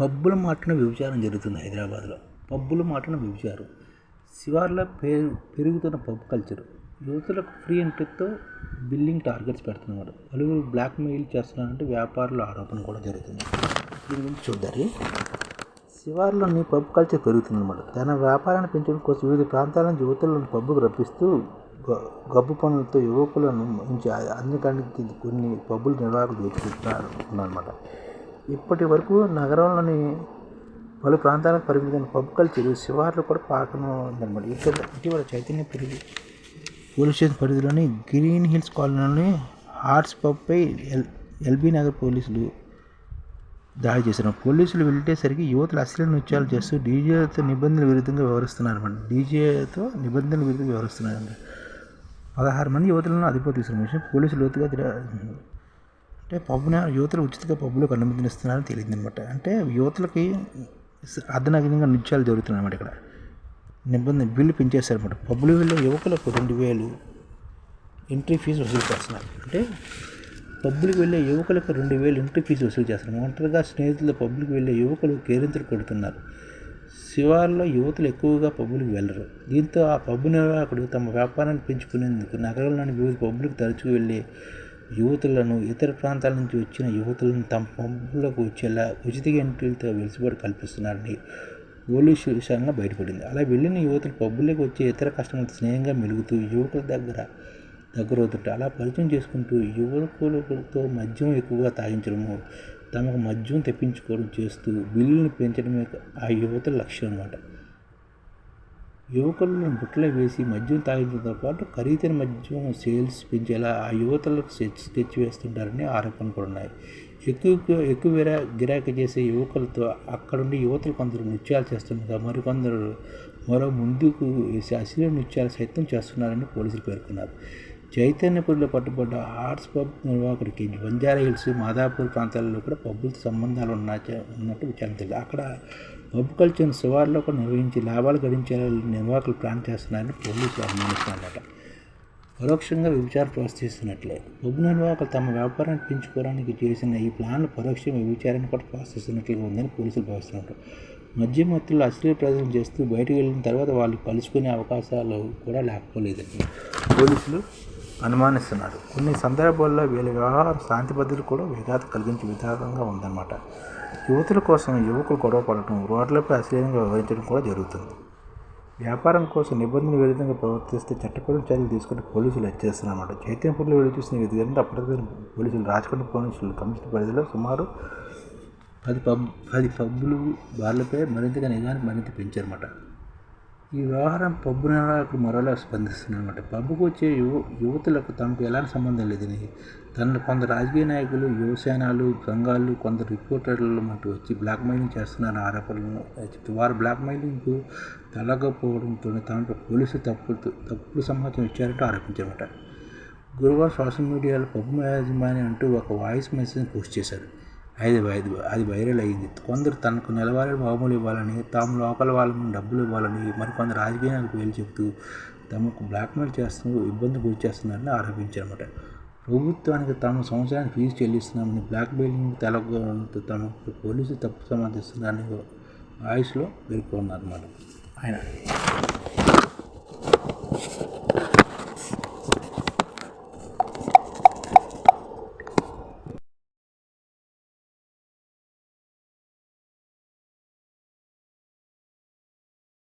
పబ్బుల మాటన వ్యభిచారం జరుగుతుంది హైదరాబాద్లో. పబ్బుల మాటన వ్యభిచారం. శివార్లో పేరు పెరుగుతున్న పబ్ కల్చర్. యువతులకు ఫ్రీ ఎంట్రీతో బిల్లింగ్ టార్గెట్స్ పెడుతున్నారు పలువురు బ్లాక్మెయిల్ చేస్తున్నారంటే వ్యాపారుల ఆరోపణ కూడా జరుగుతుంది. దీని గురించి చూద్దారు శివార్లోని పబ్ కల్చర్ పెరుగుతుందన్నమాట. తన వ్యాపారాన్ని పెంచడం కోసం వివిధ ప్రాంతాల నుంచి యువతులను పబ్బుకు రప్పిస్తూ గబ్బు పనులతో యువకులను నుంచి అందుకని కొన్ని పబ్బులు నిర్వాహకులు దోచుకుంటున్నారు అన్నమాట. ఇప్పటి వరకు నగరంలోని పలు ప్రాంతాలకు పరిమితమైన పబ్ కల్చర్ శివార్లు కూడా పాకను ఉందన్నమాట. ఇక్కడ ఇటీవల చైతన్య పెరిగి పోలీస్ స్టేషన్ పరిధిలోని గ్రీన్ హిల్స్ కాలనీలోని హార్ట్స్ పబ్పై ఎల్ ఎల్బీ నగర్ పోలీసులు దాడి చేశారు. పోలీసులు వెళ్ళేసరికి యువతలు అశ్లీల నృత్యాలు చేస్తూ డీజేతో నిబంధనల విరుద్ధంగా వ్యవహరిస్తున్నారన్నమాట. డీజేతో నిబంధనల విరుద్ధంగా వ్యవహరిస్తున్నారండి పదహారు మంది యువతులను అదుపులో తీసుకున్న విషయం పోలీసులు లోతుగా అంటే పబ్బున యువతలు ఉచితంగా పబ్బులకు అనుమతినిస్తున్నారని తెలియదు అనమాట అంటే యువతలకి అదనగనంగా నృత్యాలు జరుగుతున్నాయి ఇక్కడ. నిబంధన బిల్లు పెంచేశారన్నమాట. పబ్బులు వెళ్ళే యువకులకు రెండు వేలు ఎంట్రీ ఫీజు వసూలు చేస్తున్నారు. అంటే పబ్లిక్ వెళ్ళే యువకులకు రెండు వేలు ఎంట్రీ ఫీజు వసూలు చేస్తున్నారు. ఒంటరిగా స్నేహితులు పబ్లిక్ వెళ్ళే యువకులు కేరింతలు కొడుతున్నారు. శివార్లో యువతులు ఎక్కువగా పబ్బులకు వెళ్ళరు. దీంతో ఆ పబ్బు నిర్వాహకుడు తమ వ్యాపారాన్ని పెంచుకునేందుకు నగరంలోని వివిధ పబ్బులకు తరచుకు వెళ్ళే యువతులను ఇతర ప్రాంతాల నుంచి వచ్చిన యువతులను తమ పంపులకు వచ్చేలా ఉచిత ఎంట్రీలతో వెలుసుబాటు కల్పిస్తున్నారని పోలీసు విషయంగా బయటపడింది. అలా వెళ్ళిన యువతులు పబ్బులకు వచ్చే ఇతర కస్టమర్లతో స్నేహంగా మెలుగుతూ యువకుల దగ్గర దగ్గరవుతుంటే అలా పరిచయం చేసుకుంటూ యువకులతో మద్యం ఎక్కువగా తాగించడము తమకు మద్యం తెప్పించుకోవడం చేస్తూ బిల్లుని పెంచడమే ఆ యువతుల లక్ష్యం అన్నమాట. యువకులను బుట్టలో వేసి మద్యం తాగించడంతో పాటు ఖరీదైన మద్యం సేల్స్ పెంచేలా ఆ యువతలకు స్కెచ్ వేస్తుంటారని ఆరోపణలు కూడా ఉన్నాయి. ఎక్కువ ఎక్కువ గిరాకీ చేసే యువకులతో అక్కడుండి యువతలు కొందరు నృత్యాలు చేస్తుండగా మరికొందరు మరో ముందుకు వేసి అశ్లీల నృత్యాలు సైతం చేస్తున్నారని పోలీసులు పేర్కొన్నారు. చైతన్యపూర్లో పట్టుబడ్డ హార్ట్స్ పబ్ నిర్వాహకుడికి బంజారా హిల్స్ మాదాపూర్ ప్రాంతాల్లో కూడా పబ్బులతో సంబంధాలు ఉన్న ఉన్నట్టు విచారణ తెలియదు అక్కడ పబ్ కల్చర్ శివార్లో కూడా నిర్వహించి లాభాలు గడించేలా నిర్వాహకులు ప్లాన్ చేస్తున్నారని పోలీసులు అనుమానిస్తున్నారన్నమాట పరోక్షంగా విభిచార ప్రోత్సహిస్తున్నట్లే పబ్ నిర్వాహకులు తమ వ్యాపారాన్ని పెంచుకోవడానికి చేసిన ఈ ప్లాన్ పరోక్ష వ్యభిచారాన్ని కూడా ప్రోత్సహిస్తున్నట్లుగా ఉందని పోలీసులు భావిస్తున్నారు. మద్య మత్తులు అశ్లీల ప్రజలు చేస్తూ బయటకు వెళ్ళిన తర్వాత వాళ్ళు కలుసుకునే అవకాశాలు కూడా లేకపోలేదని పోలీసులు అనుమానిస్తున్నారు. కొన్ని సందర్భాల్లో వీళ్ళ వ్యవహారం శాంతి భద్రతలు కూడా విఘాత కలిగించే విధానంగా ఉందన్నమాట. యువతుల కోసం యువకులు గొడవ పడటం రోడ్లపై అశ్లీలంగా వ్యవహరించడం కూడా జరుగుతుంది. వ్యాపారం కోసం నిబంధనల విరుద్ధంగా ప్రవర్తిస్తే చట్టపరమైన చర్యలు తీసుకుని పోలీసులు హెచ్చరిస్తున్నారన్నమాట. చైతన్యపూర్లో వెళ్ళి చూసిన విధంగా అప్పటికే పోలీసులు రాజకొండ పోలీసులు కమిషనర్ పరిధిలో సుమారు పది పబ్ పది పబ్బులు బార్లపై మరింతగా నిజానికి మరింత పెంచారన్నమాట. ఈ వ్యవహారం పబ్బు నిర్వాహకులు మరోలా స్పందిస్తున్నారన్నమాట పబ్బుకు వచ్చే యువ యువతులకు తమకు ఎలాంటి సంబంధం లేదని తనను కొందరు రాజకీయ నాయకులు యువసేనాలు సంఘాలు కొందరు రిపోర్టర్లు అంటూ వచ్చి బ్లాక్ మైలింగ్ చేస్తున్నారని ఆరోపణలు చెప్తే వారు బ్లాక్ మెయిలింగ్కు తలగపోవడంతో తనకు పోలీసులు తప్పుడు తప్పుడు సమాచారం ఇచ్చారంటూ ఆరోపించారన్నమాట. గురువారం సోషల్ మీడియాలో పబ్బు యాజమాని అంటూ ఒక వాయిస్ మెసేజ్ పోస్ట్ చేశారు. అది అది అది వైరల్ అయ్యింది. కొందరు తనకు నెలవారీ మామూలు ఇవ్వాలని తాము లోకల్ వాళ్ళని డబ్బులు ఇవ్వాలని మరికొందరు రాజకీయ నాయకులకు చెప్తూ చెబుతూ తమకు బ్లాక్మెయిల్ చేస్తూ ఇబ్బంది గురి చేస్తున్నారని ఆరోపించారన్నమాట. ప్రభుత్వానికి తాము సంవత్సరానికి ఫీజు చెల్లిస్తున్నామని బ్లాక్మెయిలింగ్ తెలగడంతో తమకు పోలీసులు తప్పు సమాధిస్తున్నారని ఆయుష్లో పేర్కొన్నారన్నమాట. ఆయన